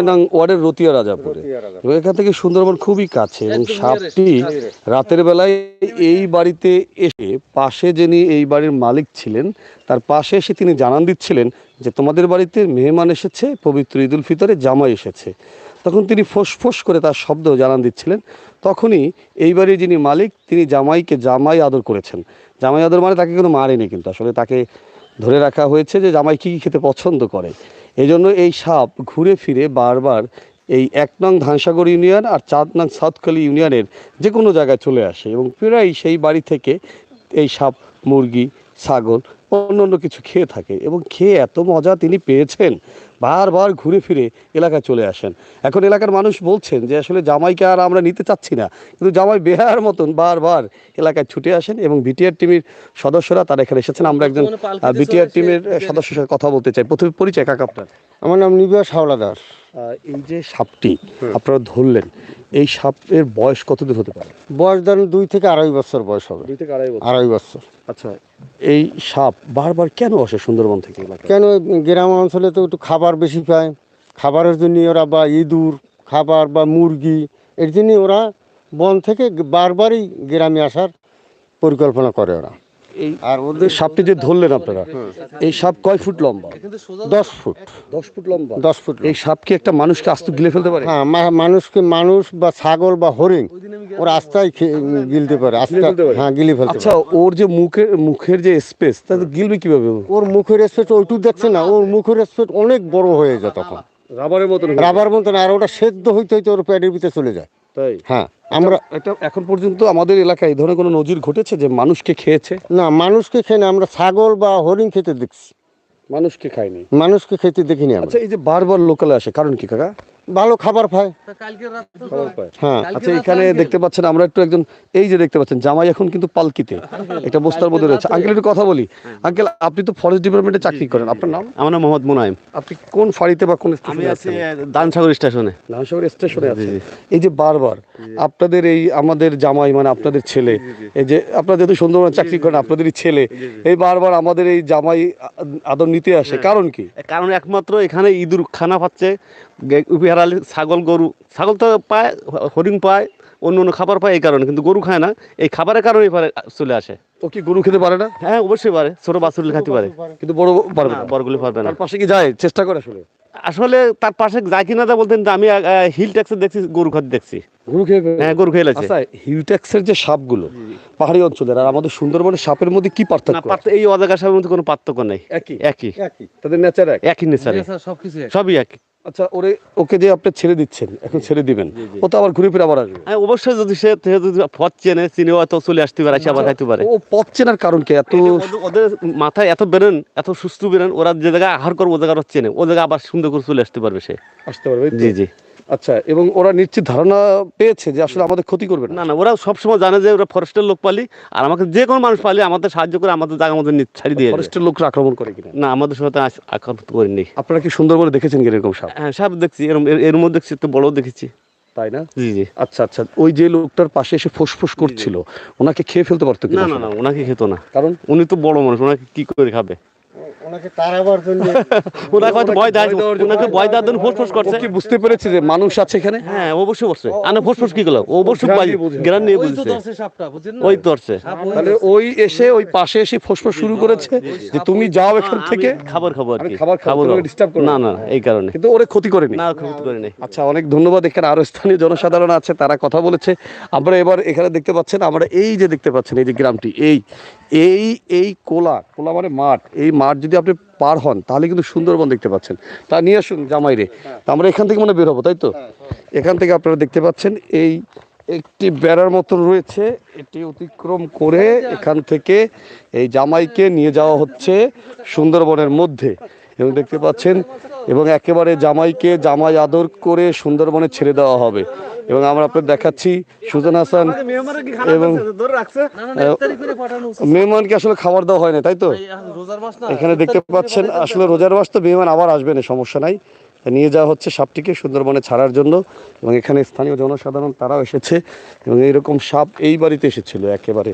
নং ওয়ার্ডের রতিয়া রাজাপুরে। এবং এখান থেকে সুন্দরবন খুবই কাছে এবং সাপটি রাতের বেলায় এই বাড়িতে এসে পাশে যিনি এই বাড়ির মালিক ছিলেন তার পাশে এসে তিনি জানান দিচ্ছিলেন যে তোমাদের বাড়িতে মেহমান এসেছে পবিত্র ঈদুল ফিতরে জামাই এসেছে। তখন তিনি ফোঁস করে তার শব্দ জানান দিচ্ছিলেন। তখনই এই বাড়ির যিনি মালিক তিনি জামাইকে জামাই আদর করেছেন। জামাই আদর মানে তাকে কিন্তু মারেনি কিন্তু আসলে তাকে ধরে রাখা হয়েছে যে জামাই কী কী খেতে পছন্দ করে। এই জন্য এই সাপ ঘুরে ফিরে বারবার এই এক নং ধানসাগর ইউনিয়ন আর চার নং সাউথকালি ইউনিয়নের যে কোনো জায়গায় চলে আসে এবং প্রায় সেই বাড়ি থেকে এই সাপ, মুরগি, ছাগল অন্য অন্য কিছু খেয়ে থাকে এবং খেয়ে এত মজা তিনি পেয়েছেন। বারবার ঘুরে ফিরে এলাকায় চলে আসেন। এখন এলাকার মানুষ বলছেন যে আসলে জামাইকে আর আমরা নিতে চাচ্ছি না। কিন্তু জামাই বেহার মতন বারবার এলাকায় ছুটে আসেন এবং বিটিআর টিমের সদস্যরা তারা এখানে এসেছেন। আমরা একজন বিটিআর টিমের সদস্যের সাথে কথা বলতে চাই। প্রথমে পরিচয় কাকা আপনার? আমার নাম নিবিয়া সাওলাদার এই যে সাপটি আপনারা ধরলেন এই সাপের বয়স কতদূর হতে পারে? বয়স ধরেন দুই থেকে আড়াই বছর বয়স হবে। দুই থেকে আড়াই বছর। আড়াই বছর। আচ্ছা এই সাপ বারবার কেন আসে সুন্দরবন থেকে কেন গ্রাম অঞ্চলে তো একটু খাবার বেশি পায়, খাবারের জন্য ওরা বা ইঁদুর, খাবার বা মুরগি, এর জন্যে ওরা বন থেকে বারবারই গ্রামে আসার পরিকল্পনা করে ওরা। এই আর ওদের সাপটি যে ধরলেন আপনারা এই সাপ কয় ফুট লম্বা? দশ ফুট। দশ ফুট লম্বা। দশ ফুট এই সাপ কি একটা মানুষকে আস্ত গিলে ফেলতে পারে? হ্যাঁ মানুষকে মানুষ বা ছাগল বা হরিণ ওরা আস্তায় গিলতে পারে আস্তা হ্যাঁ গিলে ফেলতে আচ্ছা ওর যে মুখের মুখের যে স্পেস তা তো গিলবে কীভাবে? ওর মুখের স্পেট ওইটু দেখছে না ওর মুখের স্পেট অনেক বড় হয়ে যায় তখন। রাবারের মতন রাবার মতন আর ওটা সেদ্ধ হইতে হইতে ওর প্যাডের ভিতরে চলে যায়। তাই? হ্যাঁ আমরা এটা এখন পর্যন্ত আমাদের এলাকায় এই ধরনের কোনো নজির ঘটেছে যে মানুষকে খেয়েছে? না মানুষকে খেয়ে না আমরা ছাগল বা হরিণ খেতে দেখছি। মানুষকে খায়নি? মানুষকে খেতে দেখিনি আচ্ছা এই যে বারবার লোকালে আসে কারণ কি কাকা? ভালো খাবার পায়। হ্যাঁ আচ্ছা এখানে দেখতে পাচ্ছেন আমরা একটু একজন এই যে দেখতে পাচ্ছেন জামাই এখন কিন্তু পালকিতে একটা বস্তার মধ্যে রয়েছে। আঙ্কেল একটু কথা বলি। আঙ্কেল আপনি তো ফরেস্ট ডিপার্টমেন্টে চাকরি করেন আপনার নাম? আমার নাম মোহাম্মদ মুনাইম আপনি কোন ফাঁড়িতে বা কোন আমি স্টেশনে আছি দানসাগর স্টেশনে। ধানসাগর স্টেশনে আছে এই যে বারবার আপনাদের এই আমাদের জামাই মানে আপনাদের ছেলে এই যে আপনারা যেহেতু সুন্দরবন চাকরি করেন আপনাদেরই ছেলে এই বারবার আমাদের এই জামাই আদর নিতে আসে। কারণ কি? কারণ একমাত্র এখানে ইঁদুর খানা পাচ্ছে। বিহারালি ছাগল গরু ছাগল তো পায় হরিণ পায় অন্য অন্য খাবার পায় এই কারণে কিন্তু গরু খায় না। এই খাবারের কারণে পারে চলে আসে। ও কি গরু খেতে পারে না? হ্যাঁ অবশ্যই পারে ছোট বাছুর খাতে পারে। কিন্তু বড় পারবে না, বড়গুলি পারবে না। পাশে কি যায়? চেষ্টা করে আসলে? আসলে তার পাশে যায় কিনা তা বলতেন আমি হিল ট্যাক্সে দেখছি গরু খাতে দেখছি। গরু খেয়ে হ্যাঁ গরু খেয়ে লাগছে আচ্ছা হিউট্যাক্সের যে সাপগুলো পাহাড়ি অঞ্চলের আর আমাদের সুন্দরবনের সাপের মধ্যে কি না পার্থক্য এই অজাগা সাহেবের মধ্যে কোনো পার্থক্য নেই। একই? একই। তাদের নেচার এক? একই নেচারে সবই একই। আচ্ছা ওরে ওকে যে আপনি ছেড়ে দিচ্ছেন এখন ছেড়ে দিবেন। ও তো আবার ঘুরে ফিরে আবার আসবে। হ্যাঁ অবশ্যই যদি সে যদি পথ চেনে চিনে হয়তো চলে আসতে পারে আবার খাইতে পারে। ও পথ চেনার কারণ কি? এত ওদের- মাথায় এত বেরেন এত সুস্থ বেরেন ওরা যে জায়গায় আহার করব ও জায়গা চেনে। ও জায়গায় আবার সুন্দর করে চলে আসতে পারবে সে। আসতে পারবে জি জি। আচ্ছা এবং ওরা নিশ্চিত ধারণা পেয়েছে যে আসলে আমাদের ক্ষতি করবে না? না ওরা সবসময় জানে যে ওরা ফরেস্টের লোক পালি আর আমাকে যে কোনো মানুষ পালি আমাদের সাহায্য করে আমাদের জায়গা আমাদের ছাড়ি দিয়ে ফরেস্টের লোকরা আক্রমণ করে কিনা? না আমাদের সাথে আক্রমণ করেনি। আপনারা কি সুন্দর সুন্দরবনে দেখেছেন কি এরকম সাপ? হ্যাঁ সাপ দেখছি এরম এর- মধ্যে দেখছি তো বড় দেখেছি। তাই না? জি জি। আচ্ছা আচ্ছা ওই যে লোকটার পাশে এসে ফোসফোস করছিল ওনাকে খেয়ে ফেলতে পারতো না না না ওনাকে খেত না। কারণ? উনি তো বড় মানুষ ওনাকে কি করে খাবে? ওনাকে তাড়াবার জন্য ওনাকে হয়তো ভয় দেয় ওনাকে ভয় দেওয়ার জন্য ফোস করছে। কি বুঝতে পেরেছে যে মানুষ আছে এখানে? হ্যাঁ অবশ্যই বসছে আনা কি গেল ও অবশ্যই বাজি দিয়ে নিয়ে বুঝছে। ওই ধরছে তাহলে ওই এসে ওই পাশে এসে ফোসফোস শুরু করেছে? যে তুমি যাও এখান থেকে। খাবার কি। খাবার খাব, তোমাকে disturb না না। এই কারণে। কিন্তু ওরে ক্ষতি করেনি। না ক্ষতি করে নেই আচ্ছা অনেক ধন্যবাদ। এখানে আরও স্থানীয় জনসাধারণ আছে তারা কথা বলেছে। আমরা এবার এখানে দেখতে পাচ্ছেন আমরা এই যে দেখতে পাচ্ছেন এই যে গ্রামটি এই এই এই কোলা কোলা মানে মাঠ এই মাঠ যদি আপনি পার হন তাহলে কিন্তু সুন্দরবন দেখতে পাচ্ছেন। তা নিয়ে আসুন জামাইরে। তা আমরা এখান থেকে মনে বের হব তাই তো? এখান থেকে আপনারা দেখতে পাচ্ছেন এই একটি বেড়ার মতো রয়েছে। এটি অতিক্রম করে এখান থেকে এই জামাইকে নিয়ে যাওয়া হচ্ছে সুন্দরবনের মধ্যে। এবং দেখতে পাচ্ছেন এবং একেবারে জামাইকে জামাই আদর করে সুন্দরবনে ছেড়ে দেওয়া হবে। এবং আমরা আপনাদের দেখাচ্ছি সুজন হাসান এবং মেহমানকে আসলে খাবার দেওয়া হয় না তাই তো? এখানে দেখতে পাচ্ছেন আসলে রোজার মাস তো মেহমান আবার আসবে না সমস্যা নাই। নিয়ে যাওয়া হচ্ছে সাপটিকে সুন্দরবনে ছাড়ার জন্য। এবং এখানে স্থানীয় জনসাধারণ তারাও এসেছে। এবং এইরকম সাপ এই বাড়িতে এসেছিল একেবারে।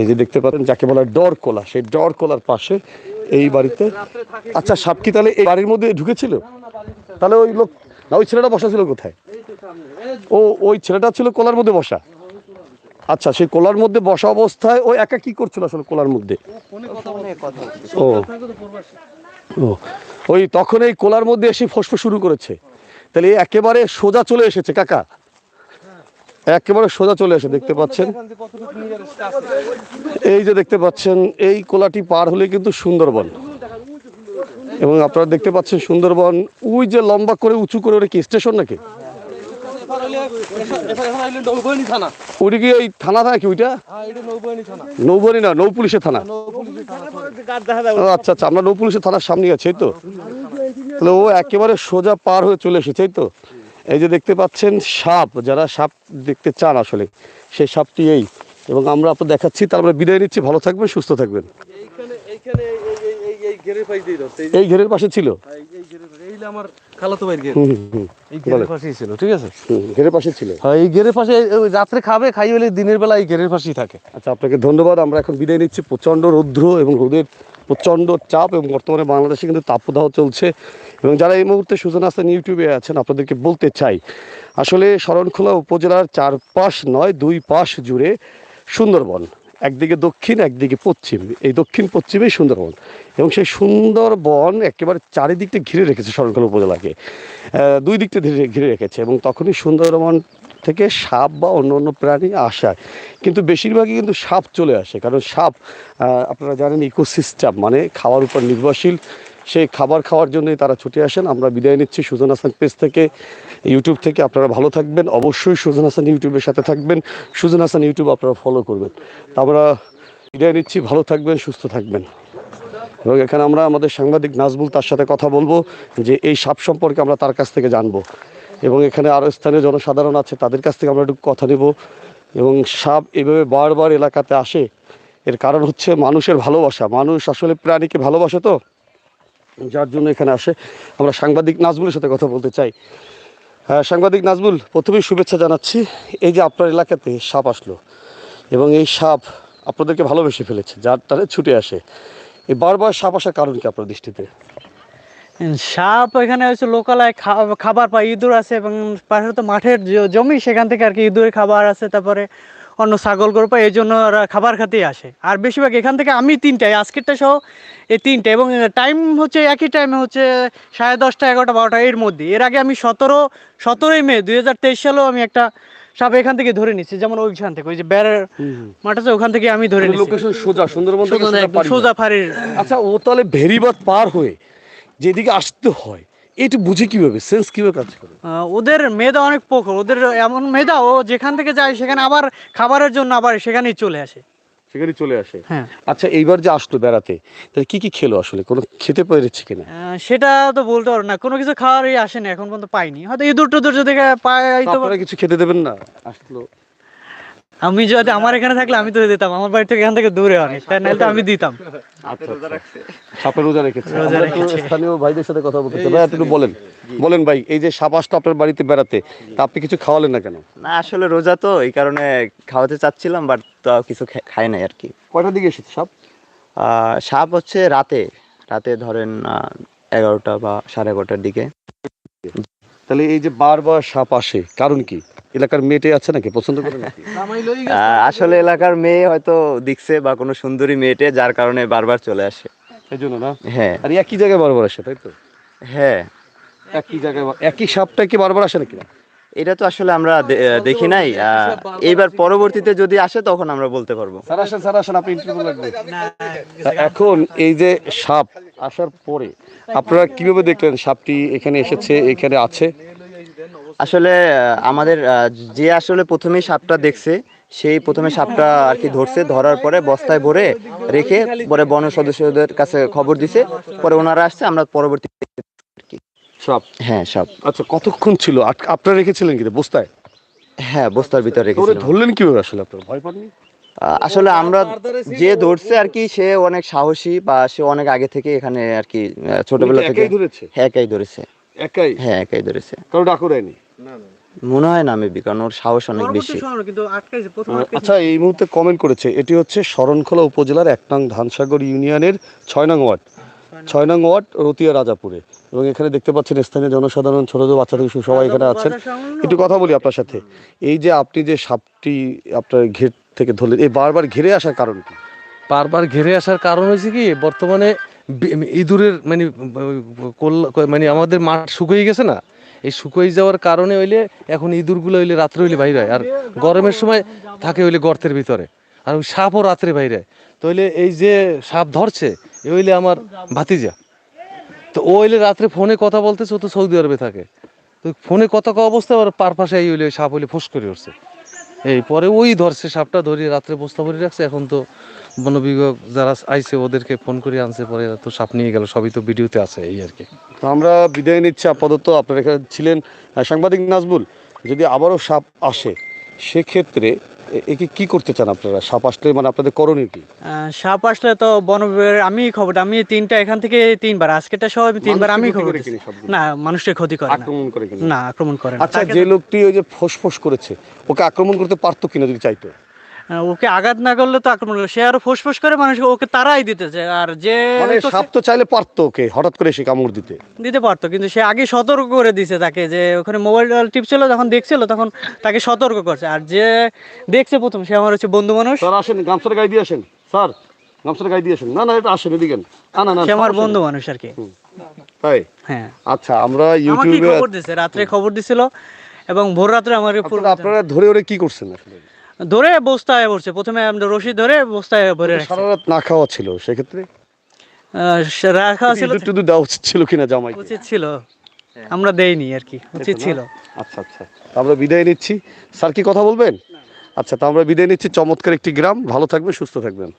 এই যে দেখতে পাচ্ছেন যাকে বলা হয় ডর কোলা সেই ডর কোলার পাশে এই বাড়িতে? আচ্ছা সাপ কি তাহলে এই বাড়ির মধ্যে ঢুকেছিল? তাহলে ওই লোক না, ওই ছেলেটা বসা ছিল কোথায়? ও, ওই ছেলেটা ছিল কোলার মধ্যে বসা। আচ্ছা সেই কোলার মধ্যে বসা অবস্থায় ও একা কি করছিল আসলে কোলার মধ্যে? ও। ও, ওই তখন এই কোলার মধ্যে এসে ফসফস শুরু করেছে। তাহলে একেবারে সোজা চলে এসেছে, কাকা। একেবারে সোজা চলে এসে দেখতে পাচ্ছেন। এই যে দেখতে পাচ্ছেন, এই কোলাটি পার হলে কিন্তু সুন্দরবন। এবং আপনারা দেখতে পাচ্ছেন সুন্দরবন, ওই যে লম্বা করে উঁচু করে ওটা কি স্টেশন নাকি? ওইটা কি থানা থাকে ওইটা? না, নৌ পুলিশের থানা। আচ্ছা আচ্ছা আমরা নৌ পুলিশের থানার সামনে আছি তো। ও একেবারে সোজা পার হয়ে চলে এসেছে তো। এই যে দেখতে পাচ্ছেন সাপ যারা সাপ দেখতে চান আসলে সেই সাপটি এই। এবং আমরা আপনার দেখাচ্ছি তারপরে বিদায় নিচ্ছি ভালো থাকবেন সুস্থ থাকবেন। এই ঘেরের পাশ ছিল? আমার খালাতো ভাইয়ের ঘের। এই ঘেরের পাশেই ঠিক আছে? ঘেরের পাশে ছিল। হ্যাঁ এই ঘেরের পাশে রাত্রে খাবে খাই হলে দিনের বেলা এই ঘেরের পাশেই থাকে। আচ্ছা আপনাকে ধন্যবাদ আমরা এখন বিদায় নিচ্ছি প্রচণ্ড রৌদ্র এবং রোদের প্রচণ্ড চাপ এবং বর্তমানে বাংলাদেশে কিন্তু তাপদাহ চলছে। এবং যারা এই মুহূর্তে সুজন হাসান ইউটিউবে আছেন, আপনাদেরকে বলতে চাই, আসলে শরণখোলা উপজেলার চারপাশ নয়, দুই পাশ জুড়ে সুন্দরবন। একদিকে দক্ষিণ, একদিকে পশ্চিম। এই দক্ষিণ পশ্চিমেই সুন্দরবন। এবং সেই সুন্দরবন একেবারে চারিদিকটা ঘিরে রেখেছে শরণখোলা উপজেলাকে। দুই দিকটা ঘিরে রেখেছে এবং তখনই সুন্দরবন থেকে সাপ বা অন্য অন্য প্রাণী আসায়। কিন্তু বেশিরভাগই কিন্তু সাপ চলে আসে। কারণ সাপ আপনারা জানেন ইকোসিস্টেম মানে খাওয়ার উপর নির্ভরশীল। সেই খাবার খাওয়ার জন্যই তারা ছুটে আসেন। আমরা বিদায় নিচ্ছি সুজন হাসান পেজ থেকে, ইউটিউব থেকে। আপনারা ভালো থাকবেন। অবশ্যই সুজন হাসান ইউটিউবের সাথে থাকবেন। সুজন হাসান ইউটিউব আপনারা ফলো করবেন। আমরা বিদায় নিচ্ছি। ভালো থাকবেন, সুস্থ থাকবেন। এবং এখানে আমরা আমাদের সাংবাদিক নাজবুল তার সাথে কথা বলব যে এই সাপ সম্পর্কে আমরা তার কাছ থেকে জানব। এবং এখানে আরও স্থানীয় জনসাধারণ আছে, তাদের কাছ থেকে আমরা একটু কথা নেব। এবং সাপ এভাবে বারবার এলাকাতে আসে, এর কারণ হচ্ছে মানুষের ভালোবাসা। মানুষ আসলে প্রাণীকে ভালোবাসে তো, যার জন্য এখানে আসে। আমরা সাংবাদিক নাজবুলের সাথে কথা বলতে চাই। হ্যাঁ সাংবাদিক নাজবুল প্রথমেই শুভেচ্ছা জানাচ্ছি। এই যে আপনার এলাকাতে সাপ আসলো, এবং এই সাপ আপনাদেরকে ভালোবেসে ফেলেছে, যার তারা ছুটে আসে। এই বারবার সাপ আসার কারণ কি আপনার দৃষ্টিতে? সাপ এখানে হচ্ছে লোকালয় খাবার পায় ইঁদুর আছে এবং পাশে তো মাঠের জমি সেখান থেকে আর কি ইঁদুরের খাবার আছে তারপরে অন্য ছাগল গরু পায় এই জন্য ওরা খাবার খেতেই আসে। আর বেশিরভাগ এখান থেকে আমি তিনটায় আজকেরটা সহ এই তিনটে এবং টাইম হচ্ছে একই টাইমে হচ্ছে সাড়ে দশটা এগারোটা বারোটা এর মধ্যে। এর আগে আমি সতেরো সতেরোই মে দুই হাজার তেইশ সালেও আমি একটা সাপ এখান থেকে ধরে নিচ্ছি যেমন ওইখান থেকে ওই যে বেড়ার মাঠ আছে ওখান থেকে আমি ধরে নিচ্ছি লোকেশন সোজা সুন্দরবন। সোজা ফাঁড়ির আচ্ছা ও তাহলে ভেরিবাদ পার হয়ে যেদিকে আসতে হয় এটা বুঝে কীভাবে? সেন্স কীভাবে কাজ করে? ওদের মেধা অনেক প্রখর। ওদের এমন মেধা ও যেখান থেকে যায় সেখানে আবার খাবারের জন্য আবার সেখানেই চলে আসে। সেখানে চলে আসে? হ্যাঁ। আচ্ছা এইবার যে আসলো বেড়াতে তাহলে কি কি খেলো আসলে? কোনো খেতে পেরেছে কিনা? সেটা তো বলতে পারব না। কোনো কিছু খাওয়ারই আসে না এখন পর্যন্ত পাইনি। হয়তো ইঁদুর টুদুর যদি পাই তো কিছু খেতে দেবেন না? আসলো। আমি যদি আমার এখানে থাকলে আমি তো দিতাম আমার বাড়ি থেকে এখান থেকে দূরে অনেক তাই নাহলে তো আমি দিতাম। আচ্ছা সাপের রোজা রেখেছে। রোজা রেখেছে। স্থানীয় ভাইদের সাথে কথা বলতে ভাই একটু বলেন। বলেন ভাই এই যে সাপ আসতো আপনার বাড়িতে বেড়াতে তা আপনি কিছু খাওয়ালেন না কেন? না আসলে রোজা তো এই কারণে খাওয়াতে চাচ্ছিলাম বাট তাও কিছু খাই নাই আর কি। কয়টার দিকে এসেছে সাপ? আহ, সাপ হচ্ছে রাতে। রাতে ধরেন এগারোটা বা সাড়ে এগারোটার দিকে। তাহলে এই যে বারবার সাপ আসে কারণ কি? এলাকার মেয়েটে আছে নাকি? পছন্দ করে নাকি? আসলে এলাকার মেয়ে হয়তো দেখছে বা কোনো সুন্দরী মেয়েটে যার কারণে বারবার চলে আসে। এই জন্য না? হ্যাঁ। আর একই জায়গায় বারবার আসে তাই তো? হ্যাঁ। একই জায়গায় একই সাপটা কি বারবার আসে নাকি? এটা তো আসলে আমরা দেখি নাই। আহ, এইবার পরবর্তীতে যদি আসে তখন আমরা বলতে পারব। স্যার আসেন স্যার আসেন আপনি ইন্টারভিউ লাগবে। এখন এই যে সাপ আসার পরে আপনারা কীভাবে দেখলেন সাপটি এখানে এসেছে এখানে আছে? আসলে আমাদের আহ, যে আসলে প্রথমে সাপটা দেখছে সেই প্রথমে সাপটা আর কি ধরছে ধরার পরে বস্তায় ভরে রেখে পরে বন সদস্যদের কাছে খবর দিছে পরে ওনারা আসছে আমরা পরবর্তী সাপ হ্যাঁ সাপ আচ্ছা কতক্ষণ ছিল? আপনারা রেখেছিলেন কি বস্তায়? হ্যাঁ বস্তার ভিতরে ওরে রেখেছিলাম। ধরলেন কীভাবে আসলে আপনারা? ভয় পাননি? আসলে আমরা যে ধরছে আর কি সে অনেক সাহসী বা সে অনেক আগে থেকে এখানে আর কি ছোটবেলা থেকে হ্যাঁ একাই ধরেছে। একাই? হ্যাঁ একাই ধরেছে। কারও ডাকো দেয়নি? মনে হয় না মেবি কারণ ওর সাহস অনেক বেশি। আচ্ছা এই মুহূর্তে কমেন্ট করেছে এটি হচ্ছে শরণখোলা উপজেলার এক নং ধানসাগর ইউনিয়নের ছয় নং ওয়ার্ড। ছয় নং ওয়ার্ড রতিয়া রাজাপুরে। এবং এখানে দেখতে পাচ্ছেন স্থানীয় জনসাধারণ ছোট ছোট বাচ্চা থেকে সবাই এখানে আছেন। একটু কথা বলি আপনার সাথে। এই যে আপনি যে সাপটি আপনার ঘের থেকে ধরলেন এই বারবার ঘিরে আসার কারণ কি? বারবার ঘিরে আসার কারণ হয়েছে কি বর্তমানে ইঁদুরের মানে মানে আমাদের মাঠ শুকিয়ে গেছে না। এই শুকিয়ে যাওয়ার কারণে হইলে এখন ইঁদুরগুলো হইলে রাত্রে হইলে বাইরে হয়। আর গরমের সময় থাকে হইলে গর্তের ভিতরে। আর ওই সাপও রাত্রে বাইরে হয়। তো হইলে এই যে সাপ ধরছে এ হইলে আমার ভাতিজা। তো ও এলে রাত্রে ফোনে কথা বলতেছে, ও তো সৌদি আরবে থাকে। তো ফোনে কথা কওয়া অবস্থা আর পার পাশে এই হইলে সাপ হইলে ফোস করে উঠছে। এই পরে ওই ধরছে সাপটা ধরিয়ে রাত্রে বস্তা ভরে রাখছে, এখন তো বন বিভাগ যারা আইছে ওদেরকে ফোন করে আনছে, পরে তো সাপ নিয়ে গেল, সবই তো ভিডিওতে আছে এই আর কি। তো আমরা বিদায় নিচ্ছি আপাতত, আপনার এখানে ছিলেন সাংবাদিক নাজবুল। যদি আবারও সাপ আসে, সেক্ষেত্রে একে কি করতে চান আপনারা? সাপ আসলে মানে আপনাদের করণীয় কি? সাপ আসলে তো বন বিভাগের আমি খবরটা আমি তিনটা এখান থেকে তিনবার আজকেটা সহ আমি তিনবার আমি খবর? না মানুষের ক্ষতি করে না। আক্রমণ করে না আক্রমণ করে আচ্ছা যে লোকটি ওই যে ফোসফোস করেছে ওকে আক্রমণ করতে পারতো কিনা যদি চাইতো? ওকে আঘাত না করলে তো আক্রমণ করে। সে আরও ফোসফোস করে মানুষ ওকে তারাই দিতেছে। আর যে মানে সাপ তো চাইলে পারতো ওকে হঠাৎ করে এসে কামড় দিতে। দিতে পারতো কিন্তু সে আগে সতর্ক করে দিছে তাকে যে ওখানে মোবাইল টিপছিল যখন দেখছিল তখন তাকে সতর্ক করছে। আর যে দেখছে প্রথম সে আমার হচ্ছে বন্ধু মানুষ। স্যার আসেন গামছার গায়ে দিয়ে আসেন। স্যার গামছার গায়ে দিয়ে আসেন। না না এটা আসেন এদিকে না না সে আমার বন্ধু মানুষ আর কি। তাই? হ্যাঁ। আচ্ছা আমরা ইউটিউবে খবর দিছে রাত্রে খবর দিছিল এবং ভোর রাত্রে আমার আপনারা- আপনারা ধরে ওরে কি করছেন আসলে? ধরে বস্তায় ভরছে। প্রথমে আমরা রশি ধরে বস্তায় ভরে সারা রাত না খাওয়া ছিল সেক্ষেত্রে? রাখা ছিল একটু দুধ দেওয়া উচিত ছিল কিনা জামাই উচিত ছিল। আমরা দেইনি আর কি উচিত ছিল। আচ্ছা আচ্ছা। আমরা বিদায় নিচ্ছি। স্যার কি কথা বলবেন? আচ্ছা তা আমরা বিদায় নিচ্ছি। চমৎকার একটি গ্রাম। ভালো থাকবেন সুস্থ থাকবেন।